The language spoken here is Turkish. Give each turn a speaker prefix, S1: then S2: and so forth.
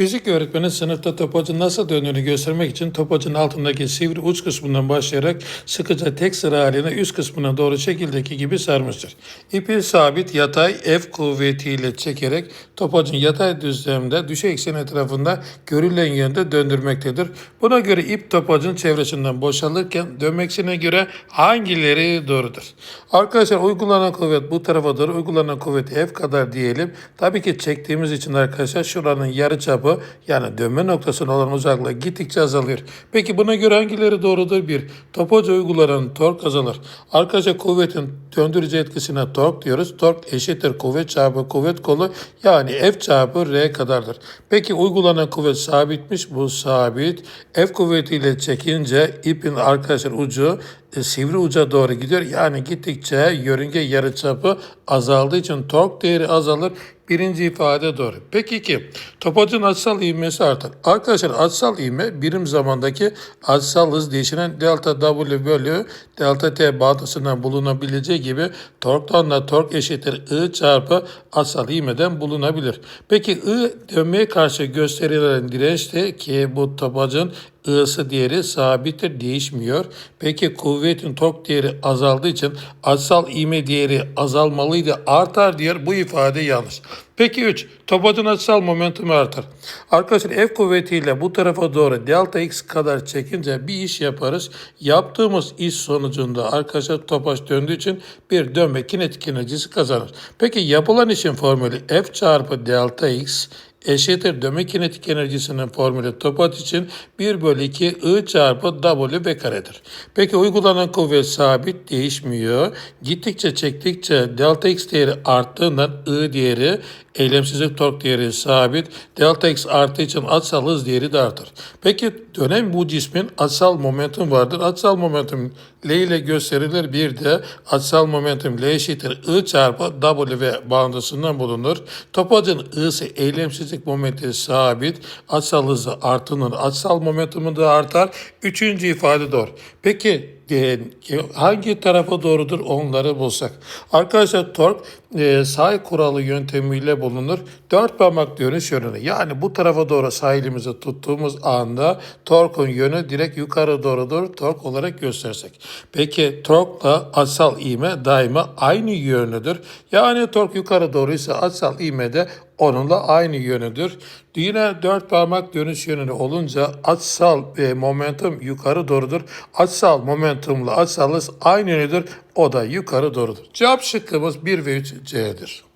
S1: Fizik öğretmeni sınıfta topacın nasıl döndüğünü göstermek için topacın altındaki sivri uç kısmından başlayarak sıkıca tek sıra haline üst kısmına doğru şekildeki gibi sarmıştır. İpi sabit yatay F kuvvetiyle çekerek topacın yatay düzlemde düşey eksen etrafında görülen yönde döndürmektedir. Buna göre ip topacın çevresinden boşalırken dönmeksine göre hangileri doğrudur? Arkadaşlar uygulanan kuvvet bu tarafa doğru uygulanan kuvvet F kadar diyelim. Tabii ki çektiğimiz için arkadaşlar şuranın yarı çapı yani dönme noktasına olan uzaklığı gittikçe azalıyor. Peki buna göre hangileri doğrudur? Bir, topaca uygulanan tork azalır. Arkadaşlar kuvvetin döndürücü etkisine tork diyoruz. Tork eşittir kuvvet çarpı kuvvet kolu yani F çarpı R kadardır. Peki uygulanan kuvvet sabitmiş. Bu sabit. F kuvvetiyle çekince ipin arkadaşlar ucu e, sivri uca doğru gidiyor. Yani gittikçe yörünge yarıçapı azaldığı için tork değeri azalır. Birinci ifade doğru. Peki iki, topacın açısal ivmesi artar. Arkadaşlar açısal ivme birim zamandaki açısal hız değişinen delta W bölü delta T bağıntısından bulunabileceği gibi torktan da tork eşittir I çarpı açısal ivmeden bulunabilir. Peki I dönmeye karşı gösterilen direnç de ki bu topacın I'sı değeri sabittir, değişmiyor. Peki kuvvetin tork değeri azaldığı için açısal ivme değeri azalmalıydı, artar diyor. Bu ifade yanlış. Peki 3. Topacın açısal momentumu artar. Arkadaşlar F kuvvetiyle bu tarafa doğru delta x kadar çekince bir iş yaparız. Yaptığımız iş sonucunda arkadaşlar topaç döndüğü için bir dönme kinetik enerjisi kazanır. Peki yapılan işin formülü F çarpı delta x eşittir dönme kinetik enerjisinin formülü topat için 1 bölü 2 I çarpı W B karedir. Peki uygulanan kuvvet sabit değişmiyor. Gittikçe çektikçe delta x değeri arttığından I değeri eylemsizlik tork değeri sabit. Delta x arttığı için açısal hız değeri de artar. Peki dönem bu cismin açısal momentum vardır. Açısal momentum L ile gösterilir. Bir de açısal momentum L eşittir I çarpı W bağıntısından bulunur. Topacın I'si eylemsizlik momenti sabit. Açısal hızı artınır. Açısal momentumu da artar. Üçüncü ifade doğru. Peki hangi tarafa doğrudur onları bulsak. Arkadaşlar tork e, say kuralı yöntemiyle bulunur. Dört parmak dönüş yönünü yani bu tarafa doğru sağ tuttuğumuz anda torkun yönü direkt yukarı doğrudur tork olarak göstersek. Peki torkla açısal ivme daima aynı yönüdür. Yani tork yukarı doğruysa açısal ivme de onunla aynı yönüdür. Yine dört parmak dönüş yönünü olunca açısal e, momentum yukarı doğrudur. Açısal momentumla açısal hız aynı yönüdür. O da yukarı doğrudur. Cevap şıkkımız 1 ve 3 C'dir.